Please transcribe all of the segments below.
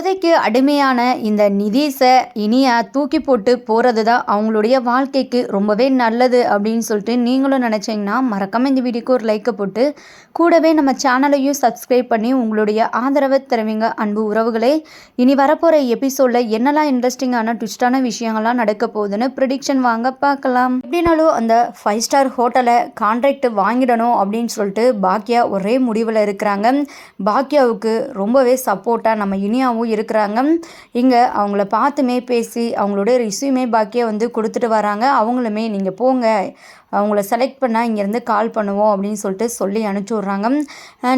அப்போதைக்கு அடிமையான இந்த நிதீஷை இனியா தூக்கி போட்டு போகிறது தான் அவங்களுடைய வாழ்க்கைக்கு ரொம்பவே நல்லது அப்படின்னு சொல்லிட்டு நீங்களும் நினச்சிங்கன்னா மறக்காமல் இந்த வீடியோக்கு ஒரு லைக்கை போட்டு கூடவே நம்ம சேனலையும் சப்ஸ்கிரைப் பண்ணி உங்களுடைய ஆதரவை தருவீங்க. அன்பு உறவுகளே இனி வரப்போகிற எபிசோடில் என்னெல்லாம் இன்ட்ரெஸ்டிங்கான ட்விஸ்டான விஷயங்கள்லாம் நடக்க போகுதுன்னு ப்ரிடிக்ஷன் வாங்க பார்க்கலாம். எப்படினாலும் அந்த ஃபைவ் ஸ்டார் ஹோட்டலை கான்ட்ராக்ட் வாங்கிடணும் அப்படின்னு சொல்லிட்டு பாக்கியா ஒரே முடிவில் இருக்கிறாங்க. பாக்கியாவுக்கு ரொம்பவே சப்போர்ட்டாக நம்ம இனியாவும் இருக்கிறாங்க. இங்கே அவங்கள பார்த்துமே பேசி அவங்களோட ரிசியூமே பாக்கியா வந்து கொடுத்துட்டு வராங்க. அவங்களுமே நீங்கள் போங்க. அவங்கள செலக்ட் பண்ணால் இங்கேருந்து கால் பண்ணுவோம் அப்படின்னு சொல்லிட்டு சொல்லி அனுப்பிச்சி விட்றாங்க.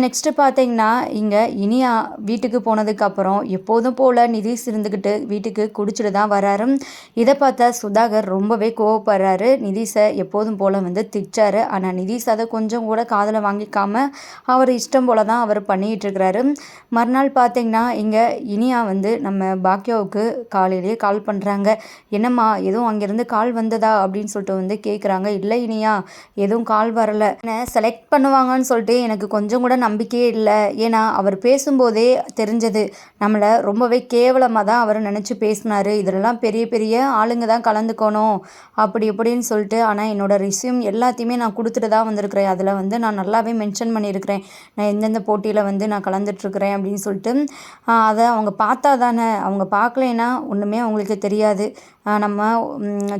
நெக்ஸ்ட்டு பார்த்தீங்கன்னா இங்கே இனியா வீட்டுக்கு போனதுக்கப்புறம் எப்போதும் போல் நிதிஷ் இருந்துக்கிட்டு வீட்டுக்கு குடிச்சிட்டு தான் வராரு. இதை பார்த்தா சுதாகர் ரொம்பவே கோவப்படுறாரு. நிதிஷை எப்போதும் போல் வந்து திட்டாரு. ஆனால் நிதிஷ் அதை கொஞ்சம் கூட காதில் வாங்கிக்காமல் அவர் இஷ்டம் போல் தான் அவர் பண்ணிகிட்டு இருக்கிறாரு. மறுநாள் பார்த்தீங்கன்னா இங்கே இனி இனியா வந்து நம்ம பாக்யாவுக்கு காலையிலேயே கால் பண்ணுறாங்க என்னம்மா எதுவும் அங்கேருந்து கால் வந்ததா? அப்படின்னு சொல்லிட்டு வந்து கேட்குறாங்க இல்லை இனியா எதுவும் கால் வரல. என்ன செலக்ட் பண்ணுவாங்கன்னு சொல்லிட்டு எனக்கு கொஞ்சம் கூட நம்பிக்கையே இல்லை. ஏன்னா அவர் பேசும்போதே தெரிஞ்சது. நம்மளை ரொம்பவே கேவலமாக தான் அவர் நினச்சி பேசினார். இதிலலாம் பெரிய பெரிய ஆளுங்க தான் கலந்துக்கணும். அப்படி இப்படின்னு சொல்லிட்டு ஆனால் என்னோட ரிசியூம் எல்லாத்தையுமே நான் கொடுத்துட்டு தான் வந்திருக்கிறேன். அதில் வந்து நான் நல்லாவே மென்ஷன் பண்ணியிருக்கிறேன். நான் எந்தெந்த போட்டியில் வந்து நான் கலந்துட்டுருக்கிறேன் அப்படின்னு சொல்லிட்டு அதை அவங்க அவங்க பார்த்தா தானே அவங்க பார்க்கலைன்னா ஒன்றுமே அவங்களுக்கு தெரியாது. நம்ம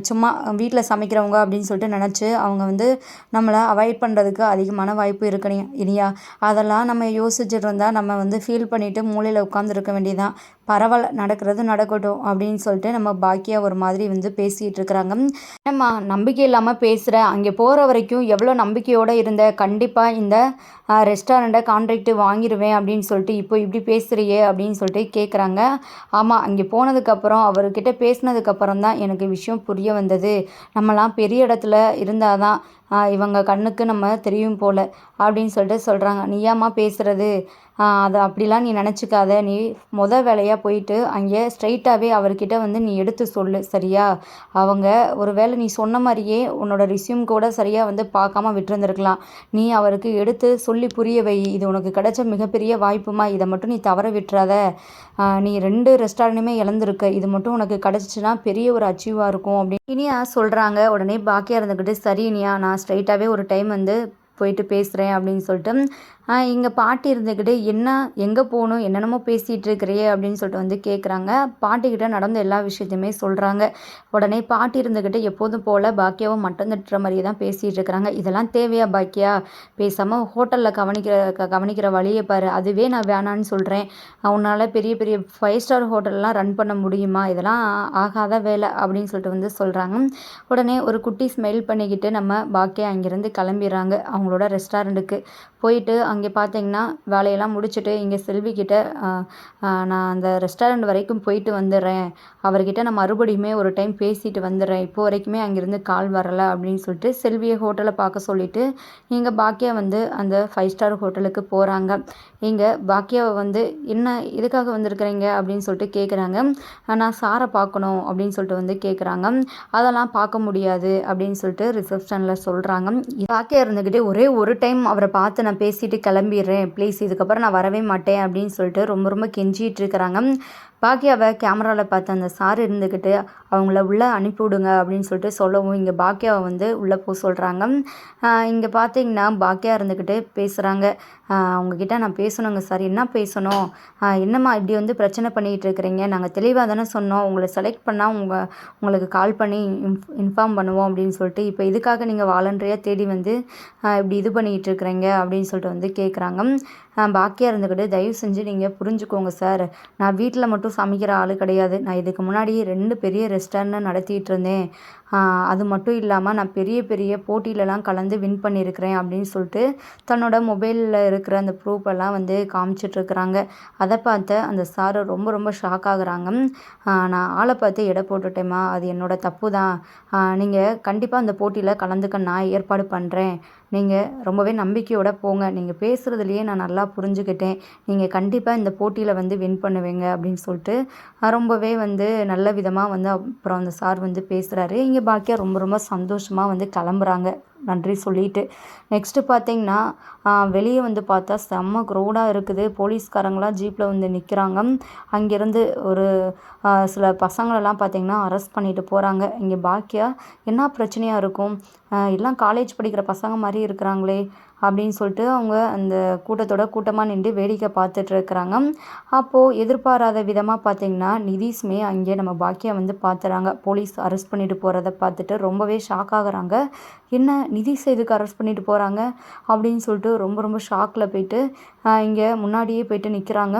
சும்மா வீட்டில் சமைக்கிறவங்க அப்படின்னு சொல்லிட்டு நினச்சி அவங்க வந்து நம்மளை அவாய்ட் பண்ணுறதுக்கு அதிகமான வாய்ப்பு இருக்கணும் இல்லையா அதெல்லாம் நம்ம யோசிச்சுட்டு இருந்தால் நம்ம வந்து ஃபீல் பண்ணிவிட்டு மூலையில் உட்காந்துருக்க வேண்டியதான் பரவாயில்ல நடக்கிறது நடக்கட்டும் அப்படின்னு சொல்லிட்டு நம்ம பாக்கியா ஒரு மாதிரி வந்து பேசிகிட்டு இருக்கிறாங்க. ஏம்மா நம்பிக்கை இல்லாமல் பேசுகிற அங்கே போகிற வரைக்கும் எவ்வளோ நம்பிக்கையோடு இருந்த கண்டிப்பாக இந்த ரெஸ்டாரண்ட்டை கான்ட்ராக்ட் வாங்கிடுவேன் அப்படின்னு சொல்லிட்டு இப்போ இப்படி பேசுகிறியே அப்படின்னு சொல்லிட்டு கேட்குறாங்க ஆமாம் அங்கே போனதுக்கப்புறம் அவர்கிட்ட பேசினதுக்கப்புறம் தான் எனக்கு விஷயம் புரிய வந்தது. நம்மலாம் பெரிய இடத்துல இருந்தால் தான் இவங்க கண்ணுக்கு நம்ம தெரியும் போல் அப்படின்னு சொல்லிட்டு சொல்கிறாங்க நீயாம்மா பேசுகிறது அதை அப்படிலாம் நீ நினச்சிக்காத. நீ முத வேலையாக போயிட்டு அங்கே ஸ்ட்ரைட்டாகவே அவர்கிட்ட வந்து நீ எடுத்து சொல்லு சரியா? அவங்க ஒரு வேளை நீ சொன்ன மாதிரியே உன்னோட ரிசியூம் கூட சரியாக வந்து பார்க்காம விட்டுருந்துருக்கலாம். நீ அவருக்கு எடுத்து சொல்லி புரிய வை. இது உனக்கு கிடைச்ச மிகப்பெரிய வாய்ப்புமா? இதை மட்டும் நீ தவற விட்டுறாத. நீ ரெண்டு ரெஸ்டாரண்ட்டுமே இழந்திருக்க. இது மட்டும் உனக்கு கிடச்சிச்சின்னா பெரிய ஒரு அச்சீவாக இருக்கும். அப்படின்னு இனியா சொல்கிறாங்க உடனே பாக்கியாக இருந்துக்கிட்டு சரி இனியா நான் ஸ்ட்ரைட்டாகவே ஒரு டைம் வந்து போயிட்டு பேசுகிறேன் அப்படின்னு சொல்லிட்டு இங்கே பாட்டி இருந்துக்கிட்டு என்ன எங்கே போகணும்? என்னென்னமோ பேசிகிட்டு இருக்கிறியே? அப்படின்னு சொல்லிட்டு வந்து கேட்குறாங்க பாட்டிக்கிட்ட நடந்த எல்லா விஷயத்தையுமே சொல்கிறாங்க உடனே பாட்டி இருந்துக்கிட்டு எப்போதும் போல் பாக்கியாவும் மட்டம் தட்டுற மாதிரியே தான் பேசிகிட்டு இருக்கிறாங்க. இதெல்லாம் தேவையா பாக்கியா? பேசாமல் ஹோட்டலில் கவனிக்கிற க கவனிக்கிற வழியை பாரு. அதுவே நான் வேணான்னு சொல்கிறேன் உன்னால் பெரிய பெரிய ஃபைவ் ஸ்டார் ஹோட்டல்லாம் ரன் பண்ண முடியுமா? இதெல்லாம் ஆகாத வேலை அப்படின்னு சொல்லிட்டு வந்து சொல்கிறாங்க உடனே ஒரு குட்டி ஸ்மெல் பண்ணிக்கிட்டு நம்ம பாக்கியா அங்கேருந்து கிளம்பிடுறாங்க. அவங்களோட ரெஸ்டாரண்ட்டுக்கு போயிட்டு அங்கே பார்த்தீங்கன்னா வேலையெல்லாம் முடிச்சுட்டு இங்கே செல்விக்கிட்ட நான் அந்த ரெஸ்டாரண்ட் வரைக்கும் போயிட்டு வந்துடுறேன். அவர்கிட்ட நான் மறுபடியுமே ஒரு டைம் பேசிட்டு வந்துடுறேன். இப்போ வரைக்குமே அங்கேருந்து கால் வரலை அப்படின்னு சொல்லிட்டு செல்வியை ஹோட்டலை பார்க்க சொல்லிவிட்டு இங்கே பாக்கியா வந்து அந்த ஃபைவ் ஸ்டார் ஹோட்டலுக்கு போகிறாங்க இங்கே பாக்கியாவை வந்து என்ன எதுக்காக வந்திருக்கிறீங்க? அப்படின்னு சொல்லிட்டு கேட்குறாங்க நான் சாரை பார்க்கணும் அப்படின்னு சொல்லிட்டு வந்து கேட்குறாங்க அதெல்லாம் பார்க்க முடியாது அப்படின்னு சொல்லிட்டு ரிசப்ஷனில் சொல்கிறாங்க பாக்கியா இருந்துக்கிட்டே ஒரே ஒரு டைம் அவரை பார்த்து நான் பேசிட்டு கிளம்பிடுறேன். ப்ளீஸ் இதுக்கப்புறம் நான் வரவே மாட்டேன் அப்படின்னு சொல்லிட்டு ரொம்ப ரொம்ப கெஞ்சிகிட்டு இருக்கிறாங்க. பாக்கியாவை கேமராவில் பார்த்து அந்த சார் இருந்துக்கிட்டு அவங்கள உள்ளே அனுப்பிவிடுங்க அப்படின்னு சொல்லிட்டு சொல்லவும் இங்கே பாக்கியாவை வந்து உள்ளே போக சொல்கிறாங்க இங்கே பார்த்தீங்கன்னா பாக்கியா இருந்துக்கிட்டு பேசுகிறாங்க அவங்கக்கிட்ட நான் பேசணுங்க சார். என்ன பேசணும்? என்னம்மா இப்படி வந்து பிரச்சனை பண்ணிகிட்டு இருக்கிறீங்க? நாங்கள் தெளிவாக தானே சொன்னோம். உங்களை செலக்ட் பண்ணால் உங்கள் உங்களுக்கு கால் பண்ணி இன் இன்ஃபார்ம் பண்ணுவோம் அப்படின்னு சொல்லிட்டு இப்போ இதுக்காக நீங்கள் வாலண்டரியாக தேடி வந்து இப்படி இது பண்ணிக்கிட்டு இருக்கிறீங்க அப்படின்னு சொல்லிட்டு வந்து கேட்குறாங்க பாக்கியாக இருந்துக்கிட்டு தயவு செஞ்சு நீங்கள் புரிஞ்சுக்கோங்க சார். நான் வீட்டில் மட்டும் சமைக்கிற ஆள் கிடையாது. நான் இதுக்கு முன்னாடி ரெண்டு பெரிய ரெஸ்டாரண்ட் நடத்திட்டு இருந்தேன். அது மட்டும் இல்லாமல் நான் பெரிய பெரிய போட்டியிலலாம் கலந்து வின் பண்ணியிருக்கிறேன் அப்படின்னு சொல்லிட்டு தன்னோட மொபைலில் இருக்கிற அந்த ப்ரூஃப் எல்லாம் வந்து காமிச்சிட்ருக்குறாங்க அதை பார்த்து அந்த சார் ரொம்ப ரொம்ப ஷாக் ஆகுறாங்க. நான் ஆளை பார்த்து எடை போட்டுட்டேம்மா. அது என்னோட தப்பு தான் நீங்கள் கண்டிப்பாக அந்த போட்டியில் கலந்துக்க நான் ஏற்பாடு பண்ணுறேன் நீங்கள் ரொம்பவே நம்பிக்கையோடு போங்க. நீங்கள் பேசுகிறதுலையே நான் நல்லா புரிஞ்சுக்கிட்டேன். நீங்கள் கண்டிப்பாக இந்த போட்டியில் வந்து வின் பண்ணுவீங்க அப்படின்னு சொல்லிட்டு ரொம்பவே வந்து நல்ல விதமாக வந்து அப்புறம் அந்த சார் வந்து பேசுகிறாரு இங்கே பாக்கியா ரொம்ப ரொம்ப சந்தோஷமாக வந்து கிளம்புறாங்க. நன்றி சொல்லிட்டு. நெக்ஸ்ட்டு பார்த்தீங்கன்னா வெளியே வந்து பார்த்தா செம்ம க்ரௌடாக இருக்குது. போலீஸ்காரங்களாம் ஜீப்பில் வந்து நிற்கிறாங்க அங்கேருந்து ஒரு சில பசங்களெல்லாம் பார்த்திங்கன்னா அரெஸ்ட் பண்ணிட்டு போகிறாங்க இங்கே பாக்கியா என்ன பிரச்சனையாக இருக்கும்? எல்லாம் காலேஜ் படிக்கிற பசங்க மாதிரி இருக்கிறாங்களே. அப்படின்னு சொல்லிட்டு அவங்க அந்த கூட்டத்தோட கூட்டமாக நின்று வேடிக்கை பார்த்துட்டு இருக்கிறாங்க. அப்போது எதிர்பாராத விதமாக பார்த்திங்கன்னா நிதிஷ்மே அங்கே நம்ம பாக்கியா வந்து பார்த்துறாங்க போலீஸ் அரெஸ்ட் பண்ணிட்டு போகிறத பார்த்துட்டு ரொம்பவே ஷாக் ஆகுறாங்க. என்ன நிதிஷ் எதுக்கு அரெஸ்ட் பண்ணிட்டு போகிறாங்க அப்படின்னு சொல்லிட்டு ரொம்ப ரொம்ப ஷாக்கில் போயிட்டு இங்கே முன்னாடியே போயிட்டு நிற்கிறாங்க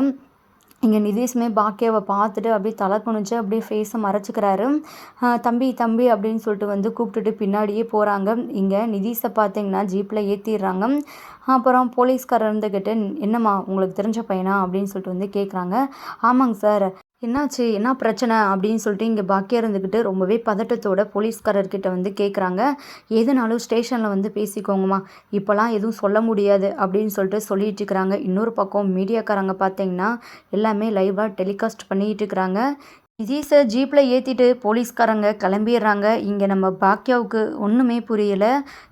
இங்கே நிதிஷ்மே பாக்கியாவை பார்த்துட்டு அப்படியே தலை குனிஞ்சு அப்படியே ஃபேஸை மறைச்சிக்கிறாரு. தம்பி தம்பி அப்படின்னு சொல்லிட்டு வந்து கூப்பிட்டுட்டு பின்னாடியே போகிறாங்க இங்கே நிதிஷை பார்த்தீங்கன்னா ஜீப்பில் ஏற்றிடுறாங்க அப்புறம் போலீஸ்காரர் இருந்துக்கிட்டு என்னம்மா உங்களுக்கு தெரிஞ்ச பையனா? அப்படின்னு சொல்லிட்டு வந்து கேட்குறாங்க ஆமாங்க சார். என்னாச்சு? என்ன பிரச்சனை? அப்படின்னு சொல்லிட்டு இங்கே பாக்கியா இருந்துக்கிட்டு ரொம்பவே பதட்டத்தோட போலீஸ்காரர்கிட்ட வந்து கேட்குறாங்க எதுனாலும் ஸ்டேஷனில் வந்து பேசிக்கோங்கம்மா. இப்போலாம் எதுவும் சொல்ல முடியாது அப்படின்னு சொல்லிட்டு சொல்லிட்டு இருக்கிறாங்க இன்னொரு பக்கம் மீடியாக்காரங்க பார்த்தீங்கன்னா எல்லாமே லைவாக டெலிகாஸ்ட் பண்ணிகிட்டு இருக்கிறாங்க நிதீஷை ஜீப்பில் ஏற்றிட்டு போலீஸ்காரங்க கிளம்பிடுறாங்க. இங்கே நம்ம பாக்கியாவுக்கு ஒன்றுமே புரியலை.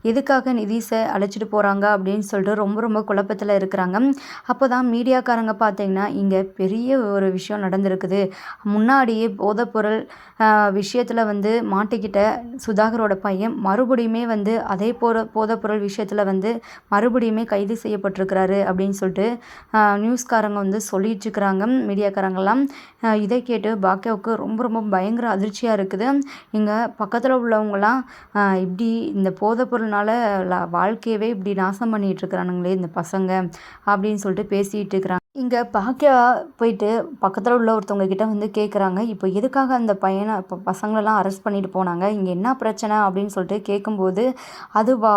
எதுக்காக நிதீஷை அழைச்சிட்டு போகிறாங்க அப்படின்னு சொல்லிட்டு ரொம்ப ரொம்ப குழப்பத்தில் இருக்கிறாங்க. அப்போ தான் மீடியாக்காரங்க பார்த்தீங்கன்னா இங்கே பெரிய ஒரு விஷயம் நடந்திருக்குது. முன்னாடியே போதைப்பொருள் விஷயத்தில் வந்து மாட்டிக்கிட்ட சுதாகரோட பையன் மறுபடியுமே வந்து அதே போகிற போதைப்பொருள் விஷயத்தில் வந்து மறுபடியுமே கைது செய்யப்பட்டிருக்கிறாரு அப்படின்னு சொல்லிட்டு நியூஸ்காரங்க வந்து சொல்லிட்டுருக்கிறாங்க மீடியாக்காரங்கெல்லாம் இதை கேட்டு பாக்யா பாக்கியாவுக்கு ரொம்ப ரொம்ப பயங்கர அதிர்ச்சியாக இருக்குது. இங்கே பக்கத்தில் உள்ளவங்களாம் இப்படி இந்த போதைப்பொருள்னால வாழ்க்கையவே இப்படி நாசம் பண்ணிகிட்ருக்குறானுங்களே இந்த பசங்க அப்படின்னு சொல்லிட்டு பேசிகிட்டு இருக்கிறாங்க. இங்கே பாக்கியா போயிட்டு பக்கத்தில் உள்ள ஒருத்தவங்க கிட்ட வந்து கேட்குறாங்க இப்போ எதுக்காக அந்த பையனை இப்போ பசங்களெல்லாம் அரெஸ்ட் பண்ணிட்டு போனாங்க? இங்கே என்ன பிரச்சனை அப்படின்னு சொல்லிட்டு கேட்கும்போது அதுவா?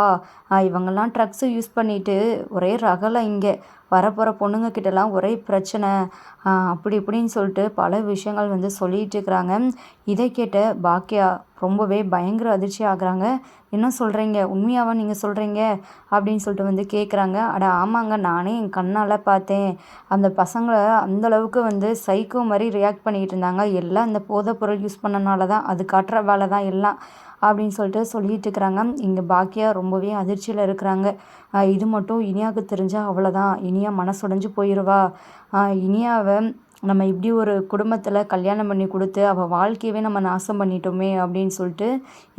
இவங்கெல்லாம் ட்ரக்ஸு யூஸ் பண்ணிட்டு ஒரே ரகலை இங்கே. வரப்போகிற பொண்ணுங்க கிட்டலாம் ஒரே பிரச்சனை. அப்படி இப்படின்னு சொல்லிட்டு பல விஷயங்கள் வந்து சொல்லிகிட்டு இருக்கிறாங்க. இதை கேட்ட பாக்கியா ரொம்பவே பயங்கர அதிர்ச்சி ஆகுறாங்க. என்ன சொல்கிறீங்க உண்மையாவா நீங்கள் சொல்கிறீங்க அப்படின்னு சொல்லிட்டு வந்து கேட்குறாங்க அட ஆமாங்க. நானே என் கண்ணால் பார்த்தேன். அந்த பசங்களை அந்தளவுக்கு வந்து சைக்கோ மாதிரி ரியாக்ட் பண்ணிகிட்டு இருந்தாங்க. எல்லாம் இந்த போதைப் பொருள் யூஸ் பண்ணனால தான் அது காட்டுற வேலை தான் எல்லாம் அப்படின்னு சொல்லிட்டு சொல்லிட்டு இருக்கிறாங்க. இங்கே பாக்கியா ரொம்பவே அதிர்ச்சியில் இருக்கிறாங்க. இது மட்டும் இனியாவுக்கு தெரிஞ்சால் அவ்வளோதான் இனியா மனசுடைஞ்சு போயிடுவா இனியாவை நம்ம இப்படி ஒரு குடும்பத்தில் கல்யாணம் பண்ணி கொடுத்து அவள் வாழ்க்கையவே நம்ம நாசம் பண்ணிட்டோமே அப்படின்னு சொல்லிட்டு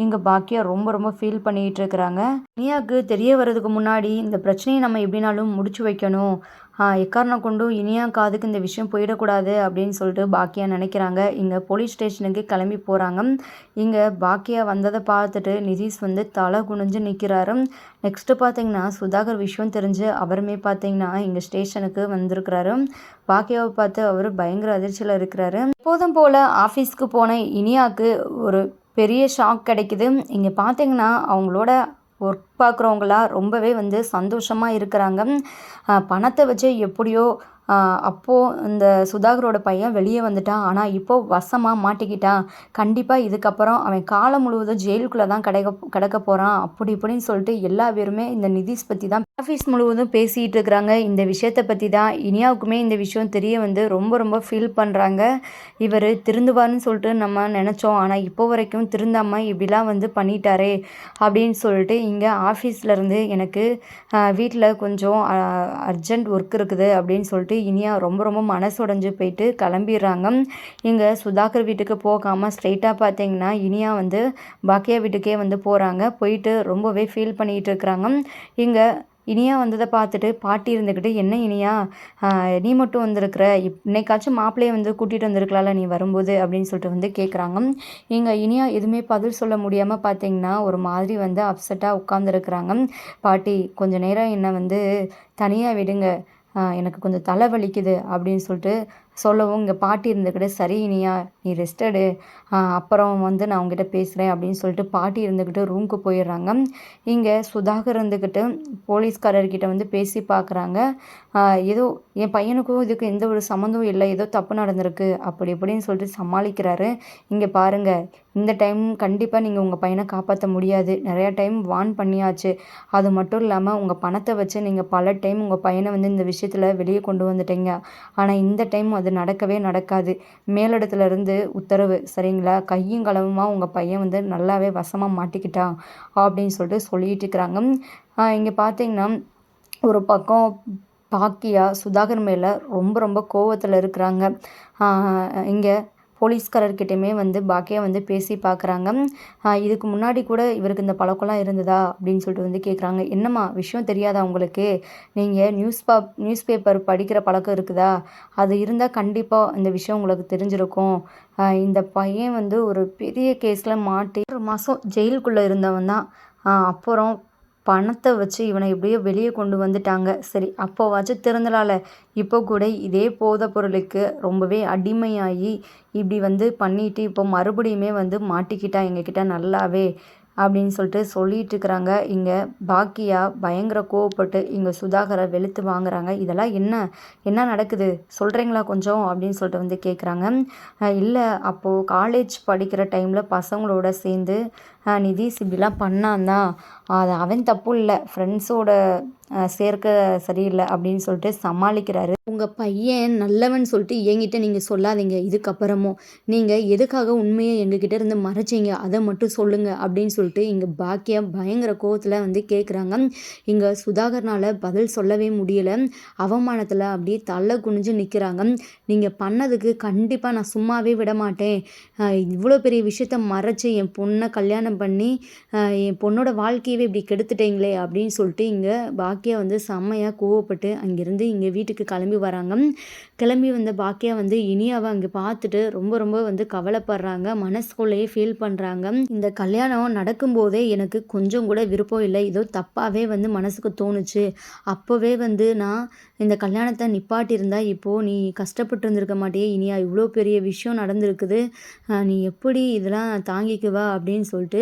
இங்கே பாக்கியா ரொம்ப ரொம்ப ஃபீல் பண்ணிகிட்டு இருக்கிறாங்க. இனியாவுக்கு தெரிய வர்றதுக்கு முன்னாடி இந்த பிரச்சனையை நம்ம எப்படினாலும் முடிச்சு வைக்கணும். எக்காரணம் கொண்டும் இனியா காதுக்கு இந்த விஷயம் போயிடக்கூடாது அப்படின்னு சொல்லிட்டு பாக்கியா நினைக்கிறாங்க. இங்கே போலீஸ் ஸ்டேஷனுக்கு கிளம்பி போகிறாங்க இங்கே பாக்கியா வந்ததை பார்த்துட்டு நிதிஷ் வந்து தலை குனிஞ்சு நிற்கிறாரு நெக்ஸ்ட்டு பார்த்தீங்கன்னா சுதாகர் விஷயம் தெரிஞ்சு அவருமே பார்த்தீங்கன்னா இங்கே ஸ்டேஷனுக்கு வந்திருக்கிறாரு. பாக்கியாவை பார்த்து அவர் பயங்கர அதிர்ச்சியில் இருக்கிறாரு. எப்போதும் போல் ஆஃபீஸ்க்கு போன இனியாவுக்கு ஒரு பெரிய ஷாக் கிடைக்குது. இங்கே பார்த்தீங்கன்னா அவங்களோட ஒர்க் பார்க்குறவங்களாம் ரொம்பவே வந்து சந்தோஷமாக இருக்கிறாங்க. பணத்தை வச்சு எப்படியோ அப்போது இந்த சுதாகரோட பையன் வெளியே வந்துட்டான். ஆனால் இப்போது வசமாக மாட்டிக்கிட்டான். கண்டிப்பாக இதுக்கப்புறம் அவன் காலம் முழுவதும் ஜெயிலுக்குள்ளே தான் கிடைக்க கிடக்க போகிறான் அப்படி இப்படின்னு சொல்லிட்டு எல்லா பேருமே இந்த நிதிஷ் பற்றி தான் ஆஃபீஸ் முழுவதும் பேசிகிட்டு இருக்கிறாங்க. இந்த விஷயத்தை பற்றி தான் இனியாவுக்குமே இந்த விஷயம் தெரிய வந்து ரொம்ப ரொம்ப ஃபீல் பண்ணுறாங்க இவர் திருந்துவார்னு சொல்லிட்டு நம்ம நினச்சோம். ஆனால் இப்போ வரைக்கும் திருந்தாமல் இப்படிலாம் வந்து பண்ணிட்டாரே அப்படின்னு சொல்லிட்டு இங்கே ஆஃபீஸ்லேருந்து எனக்கு வீட்டில் கொஞ்சம் அர்ஜென்ட் ஒர்க் இருக்குது அப்படின்னு சொல்லிட்டு சொல்லிட்டு இனியா ரொம்ப ரொம்ப மனசுடைஞ்சு போயிட்டு கிளம்பிடுறாங்க. இங்கே சுதாகர் வீட்டுக்கு போகாமல் ஸ்ட்ரைட்டாக பார்த்தீங்கன்னா இனியா வந்து பாக்கியா வீட்டுக்கே வந்து போகிறாங்க போயிட்டு ரொம்பவே ஃபீல் பண்ணிகிட்டு இருக்கிறாங்க இங்கே இனியா வந்ததை பார்த்துட்டு பாட்டி இருந்துக்கிட்டு என்ன இனியா? நீ மட்டும் வந்திருக்கிற? இன்னைக்காச்சும் மாப்பிள்ளையை வந்து கூட்டிகிட்டு வந்திருக்கலாம்ல நீ வரும்போது? அப்படின்னு சொல்லிட்டு வந்து கேட்குறாங்க இங்கே இனியா எதுவுமே பதில் சொல்ல முடியாமல் பார்த்தீங்கன்னா ஒரு மாதிரி வந்து அப்செட்டாக உட்காந்துருக்குறாங்க பாட்டி கொஞ்சம் நேரம் என்னை வந்து தனியாக விடுங்க. எனக்கு கொஞ்சம் தலை வலிக்குது அப்படின்னு சொல்லிட்டு சொல்லவும் இங்கே பாட்டி இருந்துக்கிட்டு சரி இனியா நீ ரெஸ்டடு அப்புறம் வந்து நான் உங்ககிட்ட பேசுகிறேன் அப்படின்னு சொல்லிட்டு பாட்டி இருந்துக்கிட்டு ரூமுக்கு போயிடுறாங்க. இங்கே சுதாகர் இருந்துக்கிட்டு போலீஸ்காரர்கிட்ட வந்து பேசி பார்க்குறாங்க ஏதோ என் பையனுக்கும் இதுக்கு எந்த ஒரு சம்மந்தமும் இல்லை. ஏதோ தப்பு நடந்திருக்கு. அப்படி இப்படின்னு சொல்லிட்டு சமாளிக்கிறாரு. இங்கே பாருங்கள் இந்த டைம் கண்டிப்பாக நீங்கள் உங்கள் பையனை காப்பாற்ற முடியாது. நிறையா டைம் வான் பண்ணியாச்சு. அது மட்டும் இல்லாமல் உங்கள் பணத்தை வச்சு நீங்கள் பல டைம் உங்கள் பையனை வந்து இந்த விஷயத்தில் வெளியே கொண்டு வந்துட்டீங்க. ஆனால் இந்த டைம் அது நடக்கவே நடக்காது. மேலிடத்துலேருந்து உத்தரவு சரிங்களா? கையும் களவுமாக உங்கள் பையன் வந்து நல்லாவே வசமாக மாட்டிக்கிட்டான் அப்படின்னு சொல்லிட்டு சொல்லிட்டு இருக்கிறாங்க. இங்கே பார்த்தீங்கன்னா ஒரு பக்கம் பாக்கியா சுதாகர் மேலே ரொம்ப ரொம்ப கோவத்தில் இருக்கிறாங்க. இங்கே போலீஸ்காரர்கிட்டையுமே வந்து பாக்கியா வந்து பேசி பார்க்குறாங்க. இதுக்கு முன்னாடி கூட இவருக்கு இந்த பழக்கம்லாம் இருந்ததா? அப்படின்னு சொல்லிட்டு வந்து கேட்குறாங்க என்னம்மா விஷயம் தெரியாதா உங்களுக்கு? நீங்கள் நியூஸ் பா நியூஸ் பேப்பர் படிக்கிற பழக்கம் இருக்குதா? அது இருந்தால் கண்டிப்பாக இந்த விஷயம் உங்களுக்கு தெரிஞ்சிருக்கும். இந்த பையன் வந்து ஒரு பெரிய கேஸில் மாட்டி ஒரு மாதம் ஜெயிலுக்குள்ளே இருந்தவன் தான் அப்புறம் பணத்தை வச்சு இவனை எப்படியோ வெளியே கொண்டு வந்துட்டாங்க. சரி அப்போவாச்சும் திருந்தலால. இப்போ கூட இதே போதை பொருளுக்கு ரொம்பவே அடிமையாகி இப்படி வந்து பண்ணிட்டு இப்போ மறுபடியுமே வந்து மாட்டிக்கிட்டா எங்ககிட்ட நல்லாவே அப்படின்னு சொல்லிட்டு சொல்லிட்டு இருக்கிறாங்க. இங்கே பாக்கியா பயங்கர கோவப்பட்டு இங்கே சுதாகரை வெளுத்து வாங்குறாங்க. இதெல்லாம் என்ன? என்ன நடக்குது? சொல்கிறீங்களா கொஞ்சம்? அப்படின்னு சொல்லிட்டு வந்து கேட்குறாங்க இல்லை அப்போது காலேஜ் படிக்கிற டைமில் பசங்களோட சேர்ந்து நிதிஷ் இப்படிலாம் பண்ணான் தான். அது அவன் தப்பு இல்லை. ஃப்ரெண்ட்ஸோட சேர்க்க சரியில்லை அப்படின்னு சொல்லிட்டு சமாளிக்கிறாரு. உங்கள் பையன் நல்லவன் சொல்லிட்டு என்கிட்ட நீங்கள் சொல்லாதீங்க. இதுக்கப்புறமும் நீங்கள் எதுக்காக உண்மையை எங்ககிட்ட இருந்து மறைச்சிங்க? அதை மட்டும் சொல்லுங்கள் அப்படின்னு சொல்லிட்டு இங்கே பாக்கியா பயங்கர கோவத்தில் வந்து கேட்குறாங்க இங்கே சுதாகர்னால் பதில் சொல்லவே முடியலை. அவமானத்தில் அப்படியே தள்ள குனிஞ்சு நிற்கிறாங்க நீங்கள் பண்ணதுக்கு கண்டிப்பாக நான் சும்மாவே விட மாட்டேன். இவ்வளோ பெரிய விஷயத்த மறைச்சி என் பொண்ணை கல்யாணம் பண்ணி என் பொண்ணோட வாழ்க்கையவே இப்படி கெடுத்துட்டீங்களே அப்படின்னு சொல்லிட்டு இங்கே பாக்கியா வந்து செம்மையாக கோவப்பட்டு அங்கேருந்து இங்கே வீட்டுக்கு கிளம்பி வராங்க. கிளம்பி வந்த பாக்கியா வந்து இனியாவை அங்கே பார்த்துட்டு ரொம்ப ரொம்ப வந்து கவலைப்படுறாங்க. மனசுக்குள்ளேயே ஃபீல் பண்ணுறாங்க இந்த கல்யாணம் நடக்கும்போதே எனக்கு கொஞ்சம் கூட விருப்பம் இல்லை. ஏதோ தப்பாகவே வந்து மனசுக்கு தோணுச்சு. அப்போவே வந்து நான் இந்த கல்யாணத்தை நிப்பாட்டியிருந்தா இப்போது நீ கஷ்டப்பட்டு இருந்திருக்க மாட்டியே. இனியா இவ்வளோ பெரிய விஷயம் நடந்திருக்குது. நீ எப்படி இதெல்லாம் தாங்கிக்குவா அப்படின்னு சொல்லிட்டு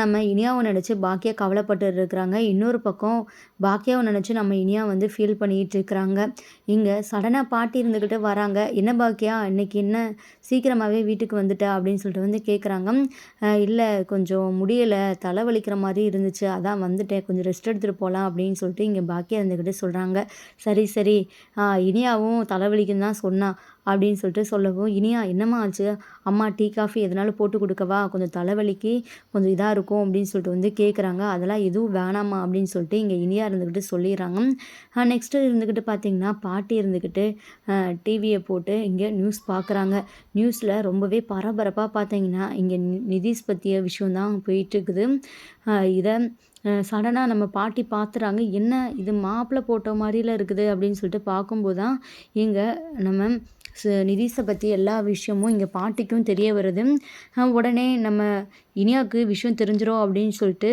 நம்ம இனியாவை நினச்சி பாக்கியா கவலைப்பட்டு இருக்கிறாங்க இன்னொரு பக்கம் பாக்கியாவை நினச்சி நம்ம இனியா வந்து ஃபீல் பண்ணிகிட்டு இருக்கிறாங்க இங்கே சடனாக பாட்டி இருந்துக்கிட்டு வராங்க. என்ன பாக்கியா? இன்னைக்கு என்ன? சீக்கிரமாகவே வீட்டுக்கு வந்துட்ட அப்படின்னு சொல்லிட்டு வந்து கேட்குறாங்க இல்லை கொஞ்சம் முடியலை. தலைவலிக்கிற மாதிரி இருந்துச்சு. அதான் வந்துட்டேன். கொஞ்சம் ரெஸ்ட் எடுத்துகிட்டு போகலாம் அப்படின்னு சொல்லிட்டு இங்கே பாக்கியா இருந்துக்கிட்டு சொல்கிறாங்க சரி சரி. இனியாவும் தலைவலிக்குன்னு தான் சொன்னான் அப்படின்னு சொல்லிட்டு சொல்லவும் இனியா என்னம்மா ஆச்சு? அம்மா டீ காஃபி எதனாலும் போட்டு கொடுக்கவா? கொஞ்சம் தலைவலிக்கு கொஞ்சம் இதாக இருக்கும் அப்படின்னு சொல்லிட்டு வந்து கேட்குறாங்க அதெல்லாம் எதுவும் வேணாமா அப்படின்னு சொல்லிட்டு இங்கே இனியா இருந்துக்கிட்டு சொல்லிடுறாங்க. நெக்ஸ்ட்டு இருந்துக்கிட்டு பார்த்தீங்கன்னா பாட்டி இருந்துக்கிட்டு டிவியை போட்டு இங்கே நியூஸ் பார்க்குறாங்க நியூஸில் ரொம்பவே பரபரப்பாக பார்த்தீங்கன்னா இங்கே நிதிஷ் பற்றிய விஷயந்தான் போயிட்டுருக்குது. இதை சடனாக நம்ம பாட்டி பார்த்துறாங்க என்ன இது மாப்பிள்ளை போட்ட மாதிரில இருக்குது அப்படின்னு சொல்லிட்டு பார்க்கும்போது தான் இங்கே நம்ம நிதிஷை பற்றி எல்லா விஷயமும் இங்கே பாட்டிக்கும் தெரிய வருது. உடனே நம்ம இனியாவுக்கு விஷயம் தெரிஞ்சிடும் அப்படின்னு சொல்லிட்டு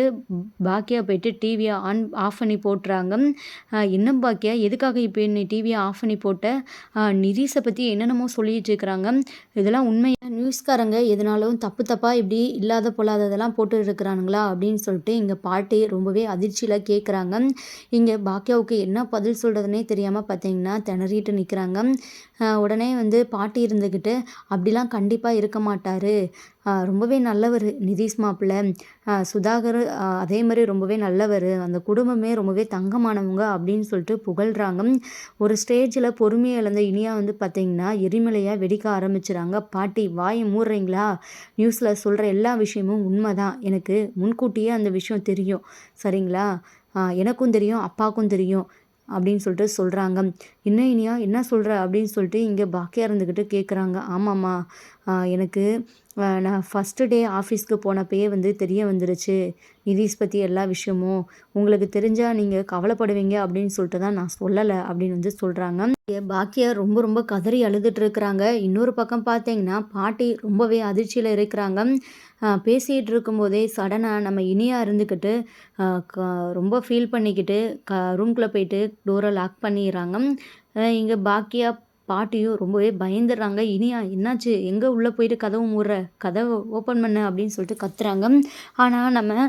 பாக்கியா போயிட்டு டிவியை ஆன் ஆஃப் பண்ணி போட்டுறாங்க. என்ன பாக்கியா எதுக்காக இப்போ நீ டிவியை ஆஃப் பண்ணி போட்ட? நிதிஷை பற்றி என்னென்னமோ சொல்லிட்டு இருக்கிறாங்க இதெல்லாம் உண்மையாக நியூஸ்காரங்க எதனாலும் தப்பு தப்பாக இப்படி இல்லாத பொல்லாததெல்லாம் போட்டு இருக்கிறானுங்களா? அப்படின்னு சொல்லிட்டு இங்கே பாட்டி ரொம்பவே அதிர்ச்சியில் கேட்குறாங்க இங்கே பாக்கியாவுக்கு என்ன பதில் சொல்கிறதுனே தெரியாமல் பார்த்தீங்கன்னா திணறிட்டு நிற்கிறாங்க உடனே வந்து பாட்டி இருந்துக்கிட்டு அப்படிலாம் கண்டிப்பாக இருக்க மாட்டார். ரொம்பவே நல்லவர் நிதிஷ் மாப்பிள்ளை. சுதாகர் அதே மாதிரி ரொம்பவே நல்லவர். அந்த குடும்பமே ரொம்பவே தங்கமானவங்க அப்படின்னு சொல்லிட்டு புகழ்கிறாங்க ஒரு ஸ்டேஜில் பொறுமையை இழந்த இனியா வந்து பார்த்திங்கன்னா எரிமலையாக வெடிக்க ஆரம்பிச்சுறாங்க. பாட்டி வாயை மூடுறீங்களா? நியூஸில் சொல்கிற எல்லா விஷயமும் உண்மை தான் எனக்கு முன்கூட்டியே அந்த விஷயம் தெரியும். சரிங்களா? எனக்கும் தெரியும் அப்பாவுக்கும் தெரியும். அப்படின்னு சொல்லிட்டு சொல்கிறாங்க என்ன இனியா? என்ன சொல்கிற அப்படின்னு சொல்லிட்டு இங்கே பாக்கியா இருந்துக்கிட்டு கேட்குறாங்க ஆமாம்மா. எனக்கு நான் ஃபஸ்ட்டு டே ஆஃபீஸ்க்கு போனப்பயே வந்து தெரிய வந்துருச்சு. நிதிஷ் பற்றி எல்லா விஷயமும். உங்களுக்கு தெரிஞ்சால் நீங்கள் கவலைப்படுவீங்க அப்படின்னு சொல்லிட்டு தான் நான் சொல்லலை அப்படின்னு வந்து சொல்கிறாங்க பாக்கியா ரொம்ப ரொம்ப கதறி அழுதுட்டு இருக்கிறாங்க. இன்னொரு பக்கம் பார்த்தீங்கன்னா பாட்டி ரொம்பவே அதிர்ச்சியில் இருக்கிறாங்க. பேசிகிட்டு இருக்கும்போதே சடனாக நம்ம இனியாக இருந்துக்கிட்டு ரொம்ப ஃபீல் பண்ணிக்கிட்டு க ரூம்குள்ளே போயிட்டு டோரை லாக் பண்ணிடுறாங்க. இங்கே பாக்கியா பாட்டியும் ரொம்பவே பயந்துடுறாங்க. இனியா என்னாச்சு? எங்கே உள்ளே போயிட்டு கதவு மூடுற? கதவை ஓப்பன் பண்ண அப்படின்னு சொல்லிட்டு கத்துறாங்க. ஆனால் நம்ம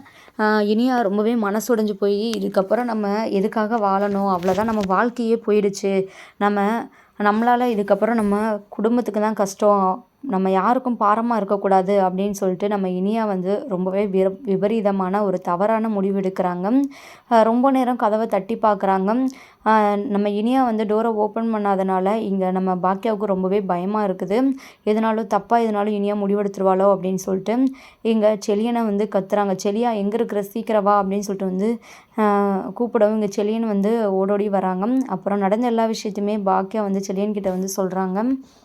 இனியா ரொம்பவே மனசுடைஞ்சு போய் இதுக்கப்புறம் நம்ம எதுக்காக வாழணும்? அவ்வளோதான் நம்ம வாழ்க்கையே போயிடுச்சு. நம்ம நம்மளால் இதுக்கப்புறம் நம்ம குடும்பத்துக்கு தான் கஷ்டம். நம்ம யாருக்கும் பாரமாக இருக்கக்கூடாது அப்படின்னு சொல்லிட்டு நம்ம இனியா வந்து ரொம்பவே விர விபரீதமான ஒரு தவறான முடிவு எடுக்கிறாங்க. ரொம்ப நேரம் கதவை தட்டி பார்க்குறாங்க. நம்ம இனியா வந்து டோரை ஓப்பன் பண்ணாதனால இங்கே நம்ம பாக்கியாவுக்கு ரொம்பவே பயமாக இருக்குது. எதனாலும் தப்பாக எதனாலும் இனியா முடிவெடுத்துருவாளோ அப்படின்னு சொல்லிட்டு இங்கே செலியனை வந்து கத்துறாங்க. செலியா எங்கே இருக்கிற? சீக்கிரவா அப்படின்னு சொல்லிட்டு வந்து கூப்பிடவும் இங்கே செலியன் வந்து ஓடோடி வராங்க. அப்புறம் நடந்த எல்லா விஷயத்தையுமே பாக்கியா வந்து செலியன்கிட்ட வந்து சொல்கிறாங்க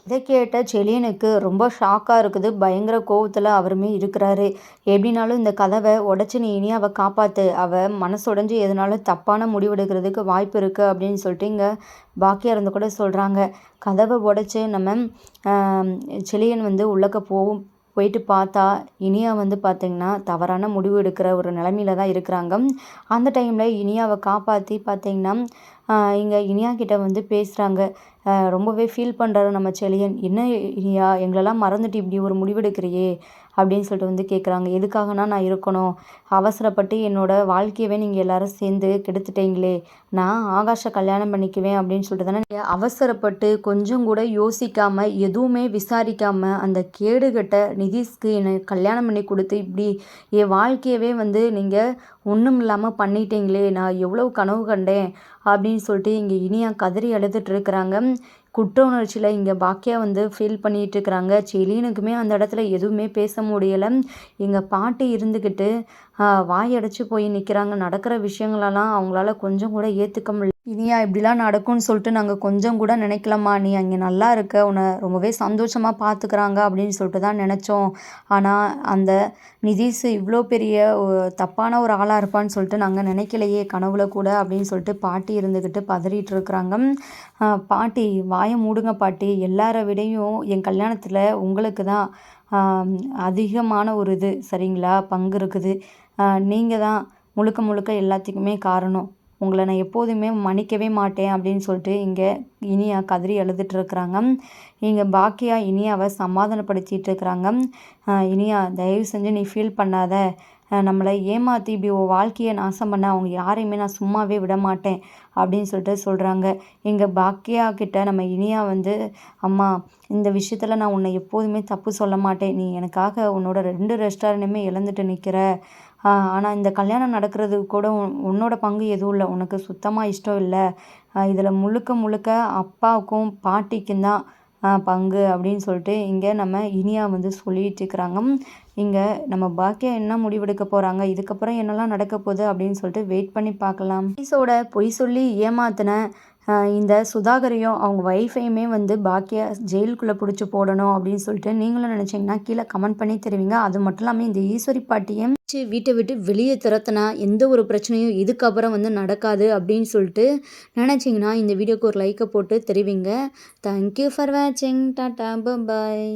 இதை கேட்ட செலியனுக்கு ரொம்ப ஷாக்காக இருக்குது. பயங்கர கோவத்தில் அவருமே இருக்கிறாரு. எப்படினாலும் இந்த கதவை உடச்சி நீ இனி அவள் காப்பாற்று அவள் மனசுடைஞ்சு எதனாலும் தப்பான முடிவெடுக்கிறதுக்கு வாய்ப்பு இருக்குது அப்படின்னு சொல்லிட்டு இங்கே பாக்கியா இருந்து கூட சொல்கிறாங்க கதவை உடச்சி நம்ம செலியன் வந்து உள்ளக்க போகும் போயிட்டு பார்த்தா இனியா வந்து பார்த்திங்கன்னா தவறான முடிவு எடுக்கிற ஒரு நிலமையில தான் இருக்கிறாங்க. அந்த டைமில் இனியாவை காப்பாற்றி பார்த்திங்கன்னா இங்கே இனியா கிட்ட வந்து பேசுகிறாங்க ரொம்பவே ஃபீல் பண்ணுறாரு நம்ம செழியன் என்ன இனியா எங்களெல்லாம் மறந்துட்டு இப்படி ஒரு முடிவெடுக்கிறியே அப்படின்னு சொல்லிட்டு வந்து கேட்குறாங்க எதுக்காகனா நான் இருக்கணும். அவசரப்பட்டு என்னோடய வாழ்க்கையவே நீங்கள் எல்லாரும் சேர்ந்து கெடுத்துட்டீங்களே. நான் ஆகாஷை கல்யாணம் பண்ணிக்குவேன் அப்படின்னு சொல்லிட்டு தானே அவசரப்பட்டு கொஞ்சம் கூட யோசிக்காமல் எதுவுமே விசாரிக்காமல் அந்த கேடுகட்ட நிதிஷ்க்கு என்னை கல்யாணம் பண்ணி கொடுத்து இப்படி என் வாழ்க்கையவே வந்து நீங்கள் ஒன்றும் இல்லாமல் பண்ணிட்டீங்களே. நான் எவ்வளோ கனவு கண்டேன் அப்படின்னு சொல்லிட்டு இங்கே இனியா கதறி அழுதுட்டு இருக்கிறாங்க. குற்ற உணர்ச்சியில் இங்கே பாக்கியா வந்து ஃபீல் பண்ணிகிட்டு இருக்கிறாங்க. செலீனுக்குமே அந்த இடத்துல எதுவுமே பேச முடியலை. எங்கள் பாட்டி இருந்துக்கிட்டு வாயடைச்சு போய் நிற்கிறாங்க நடக்கிற விஷயங்களெல்லாம் அவங்களால கொஞ்சம் கூட ஏற்றுக்க முடியல. இனியா இப்படிலாம் நடக்கும்னு சொல்லிட்டு நாங்கள் கொஞ்சம் கூட நினைக்கலம்மா. நீ அங்கே நல்லா இருக்க. உன்னை ரொம்பவே சந்தோஷமாக பார்த்துக்கிறாங்க அப்படின்னு சொல்லிட்டு தான் நினச்சோம். ஆனால் அந்த நிதிஷ் இவ்வளோ பெரிய தப்பான ஒரு ஆளாக இருப்பான்னு சொல்லிட்டு நாங்கள் நினைக்கலையே. கனவுல கூட அப்படின்னு சொல்லிட்டு பாட்டி இருந்துக்கிட்டு பதறிட்டு இருக்கிறாங்க. பாட்டி வாயை மூடுங்க பாட்டி. எல்லாரை விடையும் என் கல்யாணத்தில் உங்களுக்கு தான் அதிகமான ஒரு இது. சரிங்களா? பங்கு இருக்குது. நீங்கள் தான் முழுக்க முழுக்க எல்லாத்துக்குமே காரணம். உங்களை நான் எப்போதுமே மன்னிக்கவே மாட்டேன் அப்படின்னு சொல்லிட்டு இங்கே இனியா கதறி எழுதிட்டுருக்குறாங்க இங்கே பாக்கியா இனியாவை சமாதானப்படுத்திட்டு இருக்கிறாங்க. இனியா தயவு செஞ்சு நீ ஃபீல் பண்ணாத. நம்மளை ஏமாற்றி இப்படி உன் வாழ்க்கையை நாசம் பண்ண அவங்க யாரையுமே நான் சும்மாவே விட மாட்டேன் அப்படின்னு சொல்லிட்டு சொல்கிறாங்க எங்கள் பாக்கியா கிட்ட நம்ம இனியா வந்து அம்மா இந்த விஷயத்தில் நான் உன்னை எப்போதுமே தப்பு சொல்ல மாட்டேன். நீ எனக்காக உன்னோட ரெண்டு ரெஸ்டாரண்ட்டுமே இழந்துட்டு நிற்கிற ஆனால் இந்த கல்யாணம் நடக்கிறது கூட உன்னோட பங்கு எதுவும் இல்லை. உனக்கு சுத்தமாக இஷ்டம் இல்லை. இதில் முழுக்க முழுக்க அப்பாவுக்கும் பாட்டிக்கும் தான் பங்கு அப்படின்னு சொல்லிட்டு இங்கே நம்ம இனியா வந்து சொல்லிட்டு இருக்கிறாங்க. இங்கே நம்ம பாக்கியா என்ன முடிவெடுக்க போகிறாங்க இதுக்கப்புறம் என்னெல்லாம் நடக்க போகுது அப்படின்னு சொல்லிட்டு வெயிட் பண்ணி பார்க்கலாம். போலீஸோட பொய் சொல்லி ஏமாத்தின இந்த சுதாகரையும் அவங்க ஒய்ஃபையுமே வந்து பாக்கியா ஜெயிலுக்குள்ளே பிடிச்சி போடணும் அப்படின்னு சொல்லிட்டு நீங்களும் நினச்சிங்கன்னா கீழே கமெண்ட் பண்ணி தருவீங்க. அது மட்டும் இல்லாமல் இந்த ஈஸ்வரி பாட்டியும் வீட்டை விட்டு வெளியே திறத்தினா எந்த ஒரு பிரச்சனையும் இதுக்கப்புறம் வந்து நடக்காது அப்படின்னு சொல்லிட்டு நினச்சிங்கன்னா இந்த வீடியோக்கு ஒரு லைக்கை போட்டு தெரிவிங்க. தேங்க்யூ ஃபார் வாட்சிங் டாட்டா பாய்